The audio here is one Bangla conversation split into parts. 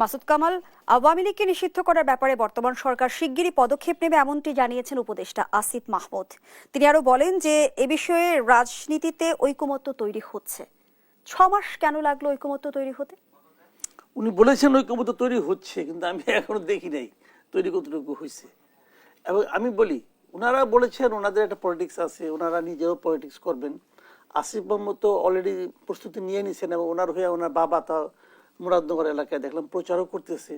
মাসুদ কামাল, আওয়ামী লীগকে নিষিদ্ধ করার ব্যাপারে বর্তমান সরকার শিগগিরই পদক্ষেপ নেবে এমনটি জানিয়েছেন উপদেষ্টা আসিফ মাহমুদ। তিনি আরও বলেন যে, এ বিষয়ে রাজনীতিতে ঐকমত্য তৈরি হচ্ছে। ছ মাস কেন লাগল ঐকমত্য তৈরি হতে? উনি বলেছেন ঐক্যমত তৈরি হচ্ছে, কিন্তু আমি এখনও দেখি নাই তৈরি কতটুকু হয়েছে। এবং আমি বলি ওনারা বলেছেন ওনাদের একটা পলিটিক্স আছে ওনারা নিজেও পলিটিক্স করবেন। আসিফ মোহাম্মদ তো অলরেডি প্রস্তুতি নিয়ে নিছেন এবং ওনার হয়ে ওনার বাবা তা মুরাদনগর এলাকায় দেখলাম প্রচারও করতেছে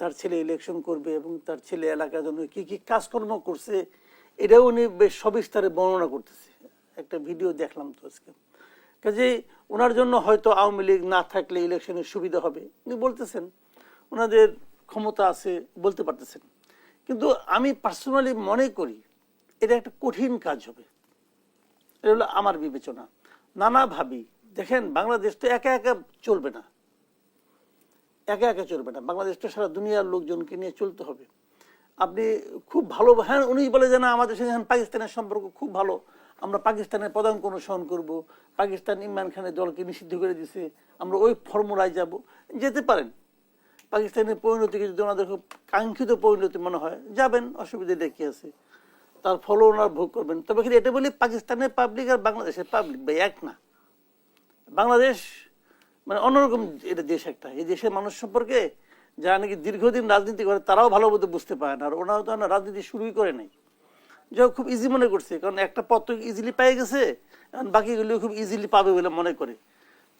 তার ছেলে ইলেকশন করবে এবং তার ছেলে এলাকার জন্য কি কি কাজকর্ম করছে, এটাও উনি বেশ সবিস্তারে বর্ণনা করতেছে। একটা ভিডিও দেখলাম তো আজকে। কাজে ওনার জন্য হয়তো আওয়ামী লীগ না থাকলে ইলেকশনের সুবিধা হবে। উনি বলতেছেন, ওনাদের ক্ষমতা আছে, বলতে পারতেছেন। কিন্তু আমি পার্সোনালি মনে করি এটা একটা কঠিন কাজ হবে। এটা হলো আমার বিবেচনা। নানা ভাবি দেখেন, বাংলাদেশ তো একা একা চলবে না। একা একা চলবে না। বাংলাদেশটা সারা দুনিয়ার লোকজনকে নিয়ে চলতে হবে। আপনি খুব ভালো হ্যাঁ উনি বলে যে না, আমাদের সঙ্গে পাকিস্তানের সম্পর্ক খুব ভালো। আমরা পাকিস্তানের পদাঙ্ক অনুসরণ করব। পাকিস্তান ইমরান খানের দলকে নিষিদ্ধ করে দিছে। আমরা ওই ফর্মুলায় যাব। যেতে পারেন। পাকিস্তানের পরিণতিকে যদি ওনাদের খুব কাঙ্ক্ষিত পরিণতি মনে হয়, যাবেন, অসুবিধা দেখে আছে। তার ফলও ওনারা ভোগ করবেন। তবে কিন্তু এটা বলি পাকিস্তানের পাবলিক আর বাংলাদেশের পাবলিক ভাই, এক না। বাংলাদেশ মানে অন্যরকম এটা দেশ একটা। এই দেশের মানুষ সম্পর্কে যারা নাকি দীর্ঘদিন রাজনীতি করে, তারাও ভালো মতো বুঝতে পারে না। আর ওনারা তো রাজনীতি শুরুই করে নাই। যা খুব ইজি মনে করছে। কারণ একটা তো ইজিলি পেয়ে গেছে এখন বাকিগুলো খুব ইজিলি পাবে বলে মনে করে।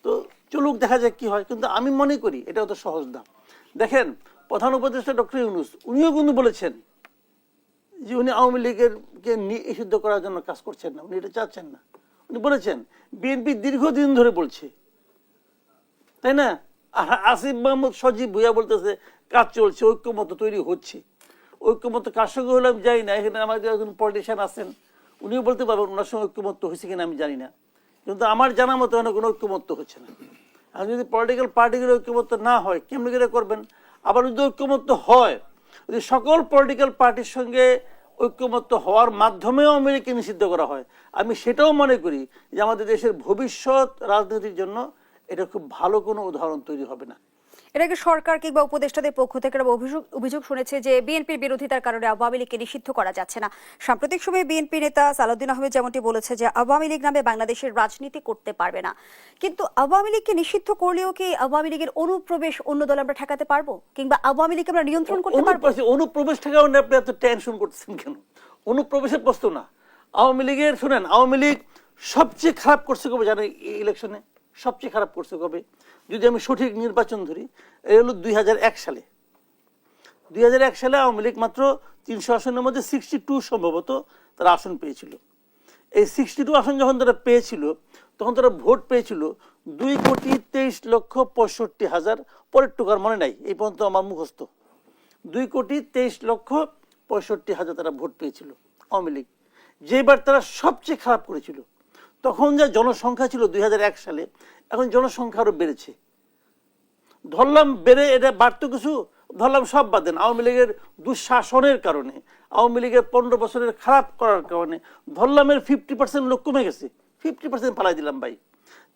তো চলুক, দেখা যাক কি হয়। কিন্তু আমি মনে করি, এটা অত সহজ না। দেখেন, প্রধান উপদেষ্টা ডক্টর ইউনুস, উনিও কিন্তু বলেছেন যে উনি আওয়ামী লীগের কে নিষিদ্ধ করার জন্য কাজ করছেন না। উনি এটা চাচ্ছেন না। উনি বলেছেন, বিএনপি দীর্ঘদিন ধরে বলছে তাই না? আর আসিফ মাহমুদ সজীব ভুইয়া বলতেছে, কাজ চলছে ঐক্যমত তৈরি হচ্ছে। ঐক্যমত কার সঙ্গে হলে আমি জানি না, এখানে আমাদের একজন পলিটিশিয়ান আছেন, উনিও বলতে পারবেন ওনার সঙ্গে ঐক্যমত্য হয়েছে কিনা আমি জানি না। কিন্তু আমার জানা মতো এখানে কোনো ঐক্যমত্য হচ্ছে না। আর যদি পলিটিক্যাল পার্টিগুলো ঐক্যমত্য না হয়, কেমনি করে করবেন? আবার যদি ঐক্যমত্য হয়, যদি সকল পলিটিক্যাল পার্টির সঙ্গে ঐক্যমত্য হওয়ার মাধ্যমেও আমেরিকা নিষিদ্ধ করা হয়, আমি সেটাও মনে করি যে আমাদের দেশের ভবিষ্যৎ রাজনীতির জন্য এটা খুব ভালো কোনো উদাহরণ তৈরি হবে না। এর আগে সরকার কিংবা উপদেষ্টাদের পক্ষ থেকে অভিযোগ অভিযোগ শুনেছে যে বিএনপির বিরোধিতার কারণে আওয়ামী লীগকে নিষিদ্ধ করা যাচ্ছে না। সাম্প্রতিক সময়ে বিএনপি নেতা সালাউদ্দিন আহমেদ যেমনটি বলেছে যে আওয়ামী লীগ নামে বাংলাদেশের রাজনীতি করতে পারবে না। কিন্তু আওয়ামী লীগকে নিষিদ্ধ করলেও কি আওয়ামী লীগের অনুপ্রবেশ অন্য দল আমরা ঠেকাতে পারব? কিংবা আওয়ামী লীগ আমরা নিয়ন্ত্রণ করতে পারব? অনুপ্রবেশ অনুপ্রবেশ থেকে আপনি এত টেনশন করতেছেন কেন? অনুপ্রবেশের প্রশ্ন না। আওয়ামী লীগের শুনেন আওয়ামী লীগ সবচেয়ে খারাপ করছে কবে জানেন ইলেকশনে সবচেয়ে খারাপ করছে কবে? যদি আমি সঠিক নির্বাচন ধরি, এই হলো দুই হাজার এক সালে। দুই হাজার এক সালে আওয়ামী লীগ মাত্র তিনশো আসনের মধ্যে সিক্সটি টু সম্ভবত তারা আসন পেয়েছিল। এই সিক্সটি টু আসন যখন তারা পেয়েছিল, তখন তারা ভোট পেয়েছিল দুই কোটি তেইশ লক্ষ পঁয়ষট্টি হাজার, পরের টুকার মনে নাই, এই পর্যন্ত আমার মুখস্থ। দুই কোটি তেইশ লক্ষ পঁয়ষট্টি হাজার তারা ভোট পেয়েছিল আওয়ামী লীগ। যেবার তারা সবচেয়ে খারাপ করেছিল তখন যা জনসংখ্যা ছিল দুই হাজার এক সালে, এখন জনসংখ্যা আরও বেড়েছে। ধরলাম বেড়ে, এটা বাড়তো কিছু, ধরলাম সব বাদ দেন। আওয়ামী লীগের দুঃশাসনের কারণে, আওয়ামী লীগের পনেরো বছরের খারাপ করার কারণে ধরলামের ফিফটি পার্সেন্ট লোক কমে গেছে। ফিফটি পার্সেন্ট পালাই দিলাম ভাই।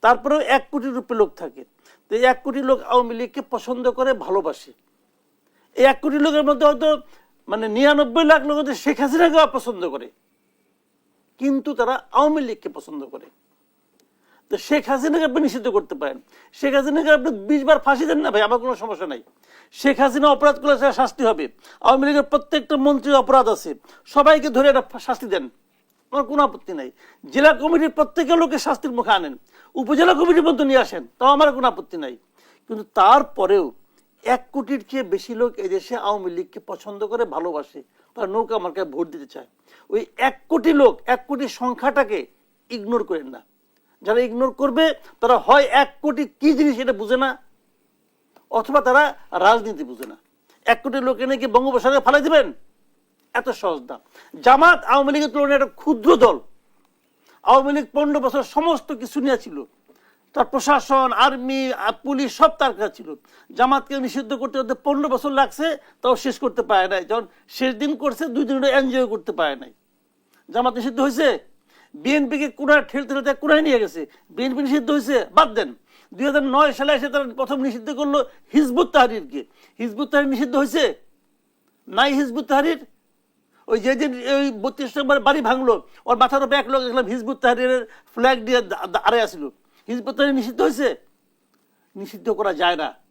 তারপরেও এক কোটি রূপে লোক থাকে। তো এক কোটি লোক আওয়ামী লীগকে পছন্দ করে, ভালোবাসে। এই এক কোটি লোকের মধ্যে হয়তো মানে নিরানব্বই লাখ লোক শেখ হাসিনাকে অপছন্দ করে। কিন্তু তারা আওয়ামী লীগকে পছন্দ করে। তো শেখ হাসিনাকে আপনি নিষিদ্ধ করতে পারেন। শেখ হাসিনাকে আপনি বিশ বার ফাঁসি দেন না ভাই, আমার কোনো সমস্যা নাই। শেখ হাসিনা অপরাধ করলে সেটা শাস্তি হবে। আওয়ামী লীগের প্রত্যেকটা মন্ত্রীর অপরাধ আছে। সবাইকে ধরে একটা শাস্তি দেন। আমার কোনো আপত্তি নাই। জেলা কমিটির প্রত্যেকের লোকে শাস্তির মুখে আনেন। উপজেলা কমিটির মধ্যে নিয়ে আসেন, তাও আমার কোনো আপত্তি নাই। কিন্তু তারপরেও এক কোটির চেয়ে বেশি লোক এদেশে আওয়ামী লীগকে পছন্দ করে, ভালোবাসে। তারা নৌকা মার্কায় ভোট দিতে চায়। ওই এক কোটি লোক, এক কোটি সংখ্যাটাকে ইগনোর করেন না। যারা ইগনোর করবে, তারা হয় এক কোটি কি জিনিস এটা বুঝে না, অথবা তারা রাজনীতি বুঝে না। এক কোটি লোক এনে কি বঙ্গোপসাগরে ফালাই দিবেন? এত সহজ না। জামাত আওয়ামী লীগের তুলনায় একটা ক্ষুদ্র দল। আওয়ামী লীগ পনেরো বছর সমস্ত কিছু নিয়ে ছিল তার প্রশাসন, আর্মি পুলিশ সব তার কাছে ছিল। জামাতকে নিষিদ্ধ করতে করতে পনেরো বছর লাগছে, তাও শেষ করতে পারে নাই। যখন শেষ দিন করছে, দুই দিন এনজয় করতে পারে নাই। জামাত নিষিদ্ধ হয়েছে? বিএনপিকে কোনায় ঠেলতে ঠেলতে কোনায় নিয়ে গেছে। বিএনপি নিষিদ্ধ হয়েছে? বাদ দেন। দুই হাজার নয় সালে এসে তারা প্রথম নিষিদ্ধ করল হিজবুত তাহারিরকে। হিজবুত তাহারির নিষিদ্ধ হয়েছে? নাই হিজবুত তাহারির? ওই যে যে, ওই বত্রিশ নম্বর বাড়ি ভাঙলো, ওর মাথার উপরে এক লোক দেখলাম হিজবুত তাহারিরের ফ্ল্যাগ দিয়ে দা- দা- আসলো। হিজবুত নিষিদ্ধ হয়েছে? নিষিদ্ধ করা যায় না।